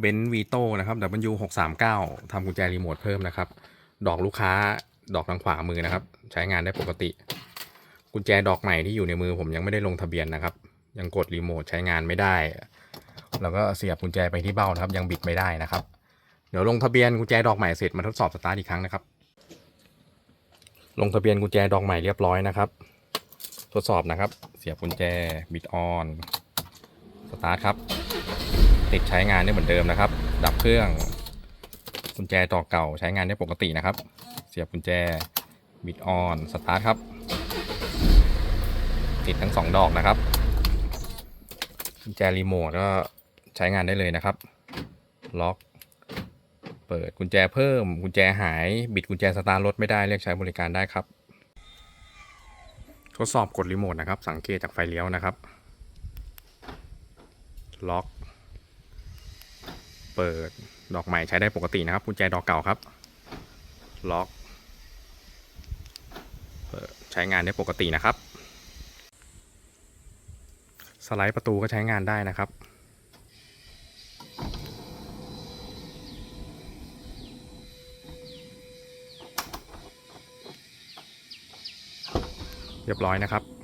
เบนซ์วีโต้นะครับ W 6 3 9ทำกุญแจรีโมทเพิ่มนะครับ ดอกลูกค้าดอกทางขวามือนะครับ ใช้งานได้ปกติ กุญแจดอกใหม่ที่อยู่ในมือผมยังไม่ได้ลงทะเบียนนะครับ ยังกดรีโมทใช้งานไม่ได้ แล้วก็เสียบกุญแจไปที่เบ้านะครับ ยังบิดไม่ได้นะครับ เดี๋ยวลงทะเบียนกุญแจดอกใหม่เสร็จมาทดสอบสตาร์ทอีกครั้งนะครับ ลงทะเบียนกุญแจดอกใหม่เรียบร้อยนะครับ ทดสอบนะครับ เสียบกุญแจบิดออน สตาร์ทครับ ติดใช้งานได้เหมือนเดิมนะครับ ดับเครื่องกุญแจดอกเก่าใช้งานได้ปกตินะครับ เสียบกุญแจบิดออนสตาร์ทครับ ติดทั้งสองดอกนะครับกุญแจรีโมทก็ใช้งานได้เลยนะครับ ล็อกเปิดกุญแจเพิ่มกุญแจหาย บิดกุญแจสตาร์ทรถไม่ได้เรียกใช้บริการได้ครับ ทดสอบกดรีโมทนะครับ สังเกตจากไฟเลี้ยวนะครับ ล็อก เปิดดอกใหม่ใช้ได้ปกตินะครับกุญแจดอกเก่าครับ ล็อกเปิดใช้งานได้ปกตินะครับ สไลด์ประตูก็ใช้งานได้นะครับเรียบร้อยนะครับ